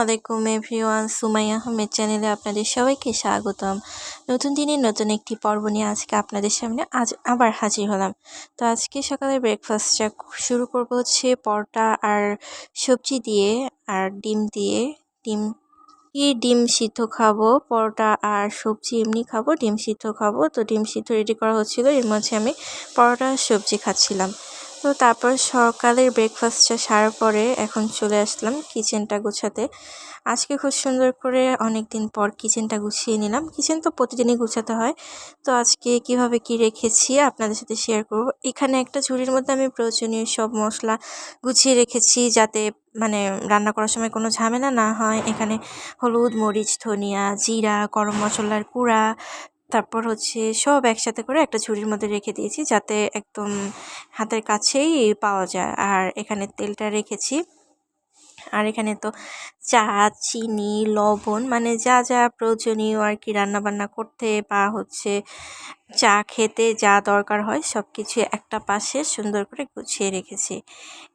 আলাইকুম এভরিওয়ান, সুমাইয়া আহমেদ চ্যানেলে আপনাদের সবাইকে স্বাগতম। নতুন দিনের নতুন একটি পর্ব নিয়ে আজকে আপনাদের সামনে আজ আবার হাজির হলাম। তো আজকে সকালে ব্রেকফাস্টটা শুরু করব হচ্ছে পরোটা আর সবজি দিয়ে আর ডিম দিয়ে। ডিম কি ডিম সিদ্ধ খাব, পরোটা আর সবজি এমনি খাব, ডিম সিদ্ধ খাব। তো ডিম সিদ্ধ রেডি করা হচ্ছিল, এর মধ্যে আমি পরোটা সবজি খাচ্ছিলাম। তো তারপর সকালের ব্রেকফাস্টটা সারার পরে এখন চলে আসলাম কিচেনটা গুছাতে। আজকে খুব সুন্দর করে অনেক দিন পর কিচেনটা গুছিয়ে নিলাম। কিচেন তো প্রতিদিনই গুছাতে হয়। তো আজকে কীভাবে কি রেখেছি আপনাদের সাথে শেয়ার করব। এখানে একটা ঝুড়ির মধ্যে আমি প্রয়োজনীয় সব মশলা গুছিয়ে রেখেছি যাতে মানে রান্না করার সময় কোনো ঝামেলা না হয়। এখানে হলুদ, মরিচ, ধনিয়া, জিরা, গরম মশলার গুঁড়া তারপর হচ্ছে সব একসাথে করে একটা ঝুড়ির মধ্যে রেখে দিয়েছি যাতে একদম হাতের কাছেই পাওয়া যায়। আর এখানে তেলটা রেখেছি। আর এখানে তো চা, চিনি, লবণ মানে যা যা প্রয়োজনীয় আর কি রান্নাবান্না করতে বা হচ্ছে চা খেতে যা দরকার হয় সব কিছু একটা পাশে সুন্দর করে গুছিয়ে রেখেছি।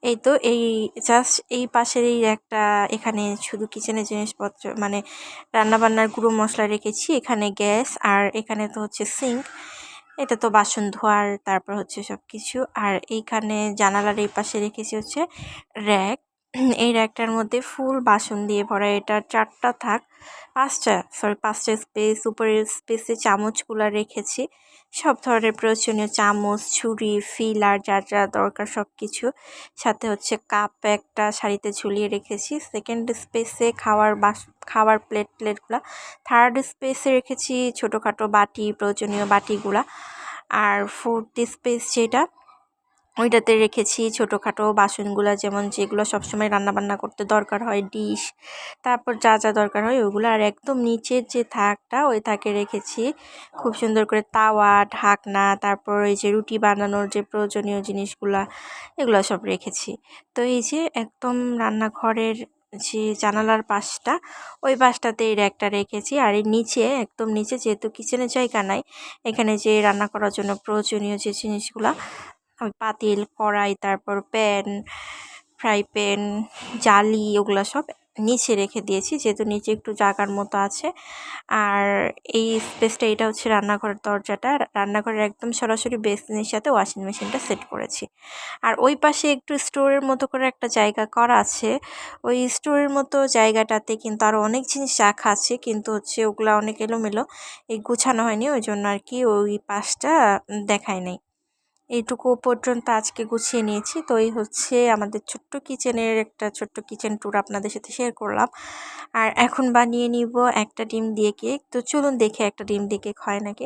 এই তো এই জাস্ট এই পাশের এই একটা এখানে শুধু কিচেনের জিনিসপত্র মানে রান্নাবান্নার গুঁড়ো মশলা রেখেছি, এখানে গ্যাস আর এখানে তো হচ্ছে সিঙ্ক এটা তো বাসন ধোয়ার, তারপর হচ্ছে সব কিছু আর এইখানে জানালার এই পাশে রেখেছি হচ্ছে র্যাক এই র্যাকটার মধ্যে ফুল বাসন দিয়ে ভরা, এটা চারটা থাক। পাঁচটা সরি পাঁচটা স্পেস উপরের স্পেসে চামচগুলো রেখেছি। সব ধরনের প্রয়োজনীয় চামচ, ছুরি ফিলার যা যা দরকার সব কিছু সাথে হচ্ছে কাপ একটা শাড়িতে ঝুলিয়ে রেখেছি। সেকেন্ড স্পেসে খাওয়ার বাস, খাওয়ার প্লেট প্লেটগুলো থার্ড স্পেসে রেখেছি ছোটোখাটো বাটি, প্রয়োজনীয় বাটিগুলা। আর ফোর্থ স্পেস যেটা ওইটাতে রেখেছি ছোটোখাটো বাসনগুলো, যেমন যেগুলো সবসময় রান্নাবান্না করতে দরকার হয়, ডিশ, তারপর যা যা দরকার হয় ওগুলো আর একদম নিচের যে থাকটা, ওই থাকে রেখেছি। খুব সুন্দর করে তাওয়া, ঢাকনা, তারপর এই যে রুটি বানানোর যে প্রয়োজনীয় জিনিসগুলা, এগুলো সব রেখেছি। তো এই যে একদম রান্নাঘরের যে জানালার পাশটা, ওই পাশটাতে এই র্যাকটা রেখেছি। আর এর নিচে, একদম নিচে যেহেতু কিচেনের জায়গা নাই, এখানে যে রান্না করার জন্য প্রয়োজনীয় যে জিনিসগুলা পাতিল, কড়াই, তারপর প্যান, ফ্রাই প্যান, জালি, ওগুলো সব নিচে রেখে দিয়েছি, যেহেতু নিচে একটু জাগার মতো আছে। আর এই স্পেসটা এটা হচ্ছে রান্নাঘরের দরজাটা। রান্নাঘরের একদম সরাসরি বেসিনের সাথে ওয়াশিং মেশিনটা সেট করেছি। আর ওই পাশে একটু স্টোরের মতো করে একটা জায়গা করা আছে। ওই স্টোরের মতো জায়গাটাতে কিন্তু আরও অনেক জিনিস রাখা আছে, কিন্তু হচ্ছে ওগুলো অনেক এলোমেলো। এই গুছানো হয়নি, ওই জন্য আর কি ওই পাশটা দেখায় নেই। এইটুকু পর্যন্ত আজকে গুছিয়ে নিয়েছি। তো এই হচ্ছে আমাদের ছোট্ট কিচেনের একটা ছোট্ট কিচেন ট্যুর আপনাদের সাথে শেয়ার করলাম। আর এখন বানিয়ে নিব একটা ডিম দিয়ে কেক। তো চলুন দেখে একটা ডিম দিয়ে কেক হয় নাকি।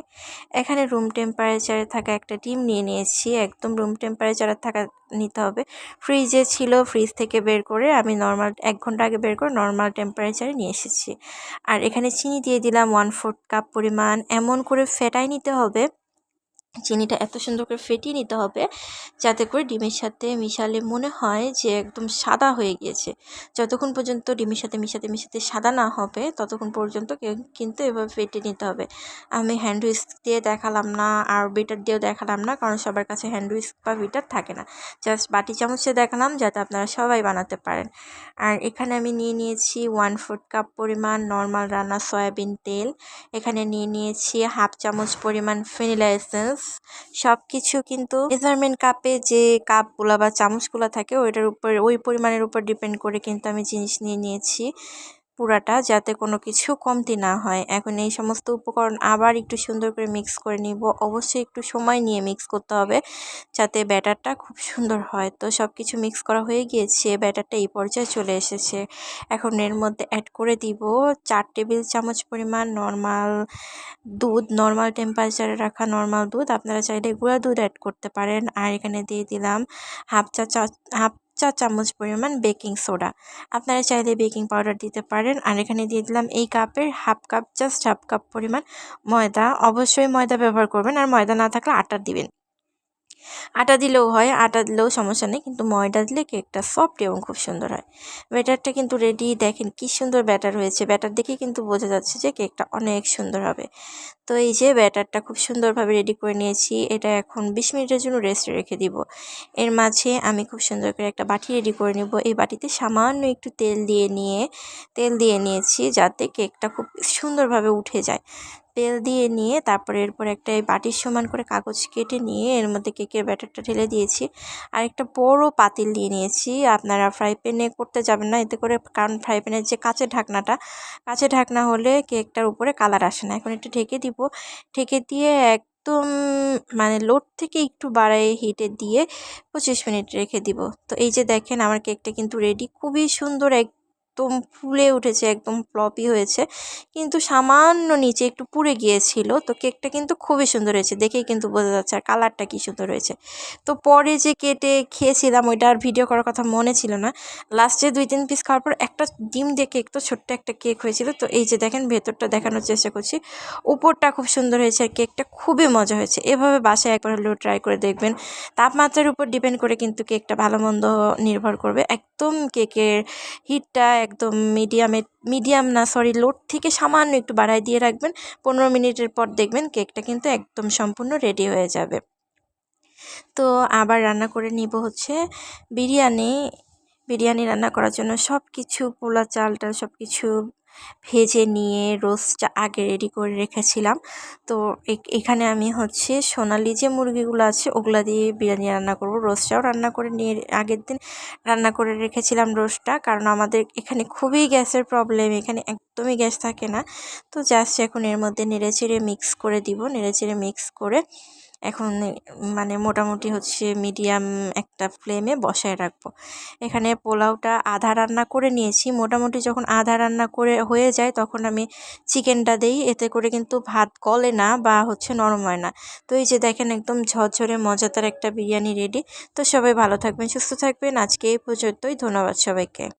এখানে রুম টেম্পারেচারে থাকা একটা ডিম নিয়ে নিয়েছি। একদম রুম টেম্পারেচারে থাকা নিতে হবে। ফ্রিজে ছিল ফ্রিজ থেকে বের করে আমি নর্মাল এক ঘণ্টা আগে বের করে নর্মাল টেম্পারেচারে নিয়ে এসেছি। আর এখানে চিনি দিয়ে দিলাম ওয়ান ফোর্থ কাপ পরিমাণ। এমন করে ফেটাই নিতে হবে চিনিটা এত সুন্দর করে ফেটিয়ে নিতে হবে যাতে করে ডিমের সাথে মিশালে মনে হয় যে একদম সাদা হয়ে গিয়েছে। যতক্ষণ পর্যন্ত ডিমের সাথে মিশাতে মিশাতে সাদা না হবে, ততক্ষণ পর্যন্ত কিন্তু এভাবে ফেটিয়ে নিতে হবে। আমি হ্যান্ড উইস্ক দিয়ে দেখালাম না আর বিটার দিয়েও দেখালাম না, কারণ সবার কাছে হ্যান্ড উইস্ক বা বিটার থাকে না। জাস্ট বাটি চামচে দেখালাম যাতে আপনারা সবাই বানাতে পারেন। আর এখানে আমি নিয়ে নিয়েছি ওয়ান ফোর্থ কাপ পরিমাণ নর্মাল রান্না সয়াবিন তেল। এখানে নিয়ে নিয়েছি হাফ চামচ পরিমাণ ফেনিলা এসেন্স সব কিছু কিন্তু মেজারমেন্ট কাপে যে কাপগুলো বা চামচগুলো থাকে, ওইটার উপর, ওই পরিমাণের উপর ডিপেন্ড করে কিন্তু আমি জিনিস নিয়ে নিয়েছি। পুরাটা যাতে কোনো কিছু কমতি না হয়। এখন এই সমস্ত উপকরণ আবার একটু সুন্দর করে মিক্স করে নিব। অবশ্যই একটু সময় নিয়ে মিক্স করতে হবে যাতে ব্যাটারটা খুব সুন্দর হয়। তো সব কিছু মিক্স করা হয়ে গিয়েছে, ব্যাটারটা এই পর্যায়ে চলে এসেছে। এখন এর মধ্যে অ্যাড করে দিব চার টেবিল চামচ পরিমাণ নর্মাল দুধ নর্মাল টেম্পারেচারে রাখা নর্মাল দুধ। আপনারা চাইলে গুঁড়া দুধ অ্যাড করতে পারেন। আর এখানে দিয়ে দিলাম হাফ চা চা হাফ চা চামচ পরিমাণ বেকিং সোডা। আপনারা চাইলে বেকিং পাউডার দিতে পারেন। আর এখানে দিয়ে দিলাম এই কাপের half cup, just half cup পরিমাণ ময়দা। অবশ্যই ময়দা ব্যবহার করবেন। আর ময়দা না থাকলে আটা দিবেন। আটা দিলেও হয়, আটা দিলেও সমস্যা নেই, কিন্তু ময়দা দিলে কেকটা সফট এবং খুব সুন্দর হয়। ব্যাটারটা কিন্তু রেডি, দেখেন কি সুন্দর ব্যাটার হয়েছে। ব্যাটার দেখেই কিন্তু বোঝা যাচ্ছে যে কেকটা অনেক সুন্দর হবে। তো এই যে ব্যাটারটা খুব সুন্দরভাবে রেডি করে নিয়েছি, এটা এখন বিশ মিনিটের জন্য রেস্ট রেখে দিব। এর মাঝে আমি খুব সুন্দর করে একটা বাটি রেডি করে নেব। এই বাটিতে সামান্য একটু তেল দিয়ে নিয়ে, তেল দিয়ে নিয়েছি যাতে কেকটা খুব সুন্দরভাবে উঠে যায়। তেল দিয়ে নিয়ে তারপরে এরপর একটা বাটির সমান করে কাগজ কেটে নিয়ে এর মধ্যে কেকের ব্যাটারটা ঢেলে দিয়েছি। আর একটা বড় পাতিল দিয়ে নিয়েছি। আপনারা ফ্রাই প্যানে করতে যাবেন না, এতে করে কারণ ফ্রাই প্যানের যে কাঁচের ঢাকনাটা, কাঁচের ঢাকনা হলে কেকটার উপরে কালার আসে না। এখন একটু ঢেকে দিব। ঢেকে দিয়ে একদম মানে লোড থেকে একটু বাড়াই হিটে দিয়ে পঁচিশ মিনিট রেখে দিব। তো এই যে দেখেন, আমার কেকটা কিন্তু রেডি খুবই সুন্দর এক একদম ফুলে উঠেছে, একদম ফ্লপি হয়েছে। কিন্তু সামান্য নিচে একটু পুড়ে গিয়েছিল। তো কেকটা কিন্তু খুবই সুন্দর হয়েছে। দেখেই কিন্তু বোঝা যাচ্ছে আর কালারটা কী সুন্দর হয়েছে। তো পরে যে কেটে খেয়েছিলাম, ওইটা আর ভিডিও করার কথা মনে ছিল না। লাস্টে দুই, তিন পিস খাওয়ার পর একটা ডিম দিয়ে কেক তো ছোট্ট একটা কেক হয়েছিল। তো এই যে দেখেন, ভেতরটা দেখানোর চেষ্টা করছি। উপরটা খুব সুন্দর হয়েছে আর কেকটা খুবই মজা হয়েছে। এভাবে বাসায় একবার হলেও ট্রাই করে দেখবেন। তাপমাত্রার উপর ডিপেন্ড করে কিন্তু কেকটা ভালো মন্দ নির্ভর করবে। একদম কেকের হিটটা একদম মিডিয়ামে মিডিয়াম না সরি লোড থেকে সামান্য একটু বাড়ায় দিয়ে রাখবেন। পনেরো মিনিটের পর দেখবেন কেকটা কিন্তু একদম সম্পূর্ণ রেডি হয়ে যাবে। তো আবার রান্না করে নিব হচ্ছে বিরিয়ানি। বিরিয়ানি রান্না করার জন্য সব কিছু পোলা চালটা সব কিছু ভেজে নিয়ে রোস্টটা আগে রেডি করে রেখেছিলাম। তো এখানে আমি হচ্ছে সোনালি যে মুরগিগুলো আছে, ওগুলা দিয়ে বিরিয়ানি রান্না করব। রোস্টটাও রান্না করে নিয়ে আগের দিন রান্না করে রেখেছিলাম রোস্টটা, কারণ আমাদের এখানে খুবই গ্যাসের প্রবলেম এখানে একদমই গ্যাস থাকে না। তো জাস্ট এখন এর মধ্যে নেড়ে চেড়ে মিক্স করে দিব, নেড়েচেড়ে মিক্স করে এখন মানে মোটামুটি হচ্ছে মিডিয়াম একটা ফ্লেমে বসায় রাখব। এখানে পোলাওটা আধা রান্না করে নিয়েছি। মোটামুটি যখন আধা রান্না করে হয়ে যায় তখন আমি চিকেনটা দেই। এতে করে কিন্তু ভাত গলে না বা হচ্ছে নরম হয় না। তো এই যে দেখেন একদম ঝরঝরে মজাদার একটা বিরিয়ানি রেডি। তো সবাই ভালো থাকবেন, সুস্থ থাকবেন। আজকে এই পর্যন্তই। ধন্যবাদ সবাইকে।